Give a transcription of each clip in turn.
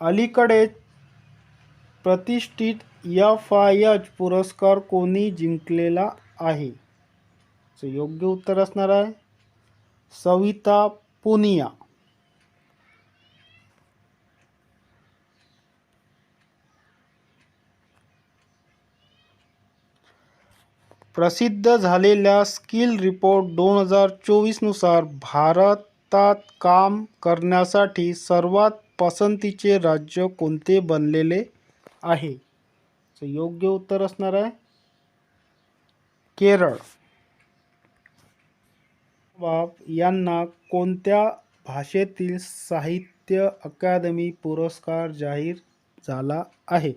अलीकडेच प्रतिष्ठित F I H पुरस्कार कोणी जिंकलेला आहे? चं योग्य उत्तर असणार आहे. सविता पुनिया. प्रसिद्ध झालेल्या स्किल रिपोर्ट दोन हजार चोवीसनुसार भारतात काम करण्यासाठी सर्वात पसंतीचे राज्य कोणते बनलेले आहे? योग्य उत्तर असणार आहे केरळ. बाब यांना कोणत्या भाषेतील साहित्य अकादमी पुरस्कार जाहीर झाला आहे?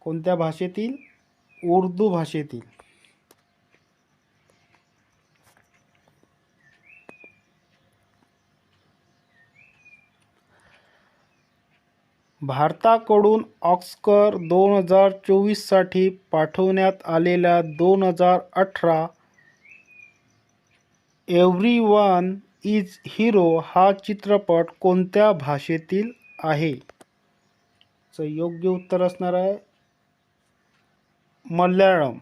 कोणत्या भाषेतील? उर्दू भाषेतील. भारताकडून ऑस्कर दोन हजार चोवीससाठी पाठवण्यात आलेल्या दोन हजार अठरा एव्हरी वन इज हिरो हा चित्रपट कोणत्या भाषेतील आहे? चं योग्य उत्तर असणार आहे मल्याळम.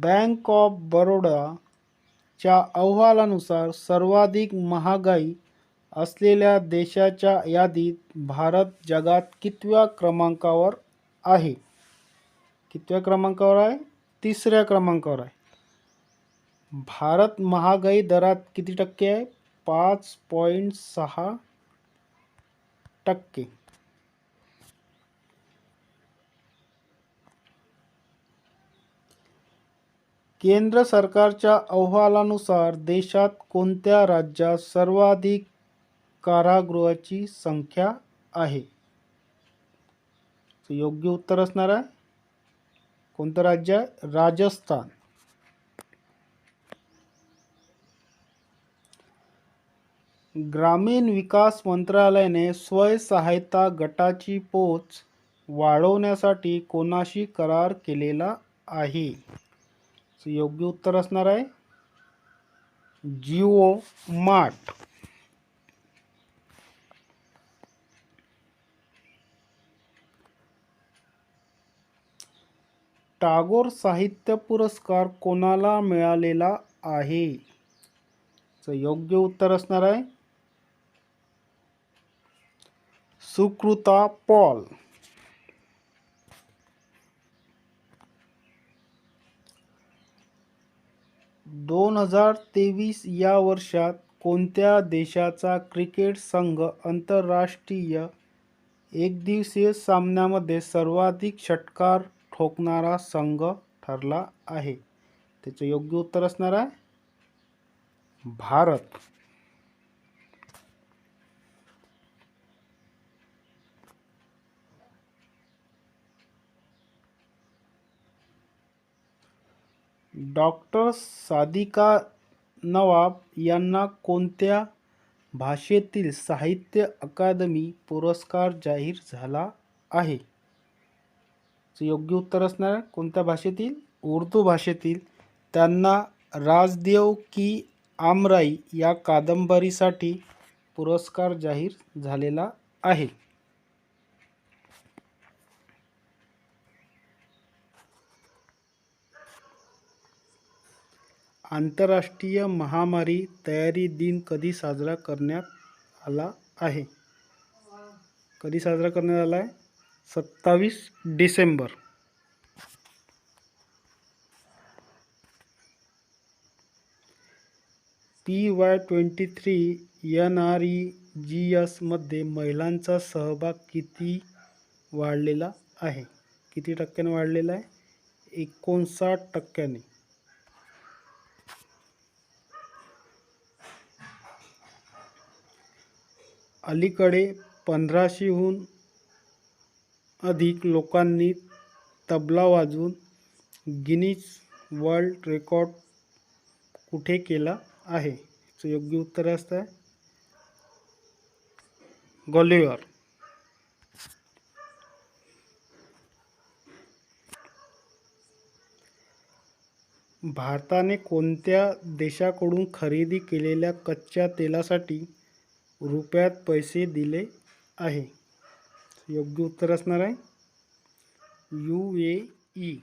बँक ऑफ च्या अहवालानुसार सर्वाधिक महागाई असलेल्या देशाच्या यादीत भारत जगात कितव्या क्रमांकावर आहे? कितव्या क्रमांकावर आहे? तिसऱ्या क्रमांकावर आहे. भारत महागाई दरात किती टक्के आहे? पाच पॉईंट सहा टक्के. केंद्र सरकारच्या अहवालानुसार देशात कोणत्या राज्यात सर्वाधिक कारागृहाची संख्या आहे? योग्य उत्तर असणार आहे. कोणतं राज्य आहे? राजस्थान. ग्रामीण विकास मंत्रालयाने स्वयंसहायता गटाची पोच वाढवण्यासाठी कोणाशी करार केलेला आहे? चं योग्य उत्तर असणार आहे जिओ मार्ट. टागोर साहित्य पुरस्कार कोणाला मिळालेला आहे? चं योग्य उत्तर असणार आहे सुकृता पॉल. दोन हजार तेवीस या वर्षात कोणत्या देशाचा क्रिकेट संघ आंतरराष्ट्रीय एकदिवसीय सामन्यामध्ये सर्वाधिक षटकार ठोकणारा संघ ठरला आहे? त्याचं योग्य उत्तर असणार आहे? भारत. डॉक्टर सादिका नवाब यांना कोणत्या भाषेतील साहित्य अकादमी पुरस्कार जाहीर झाला आहे? योग्य उत्तर असणार कोणत्या भाषेतील? उर्दू भाषेतील. त्यांना राजदेव की आमराई या कादंबरीसाठी पुरस्कार जाहीर झालेला आहे. आंतरराष्ट्रीय महामारी तयारी दिन कधी साजरा करण्यात आला आहे? कधी साजरा करण्यात आला आहे? सत्तावीस December. P Y twenty three N R E G एसमध्ये महिलांचा सहभाग किती वाढलेला आहे? किती टक्क्याने वाढलेला आहे? एकोणसाठ टक्क्याने. अलीकडे पंधराशेहून अधिक लोकांनी तबला वाजवून गिनीज वर्ल्ड रेकॉर्ड कुठे केला आहे? याचं योग्य उत्तर असतं आहे. ग्वालियर भारताने कोणत्या देशाकडून खरेदी केलेल्या कच्च्या तेलासाठी रुपयात पैसे दिले आहे. योग्य उत्तर असणार आहे. U A E.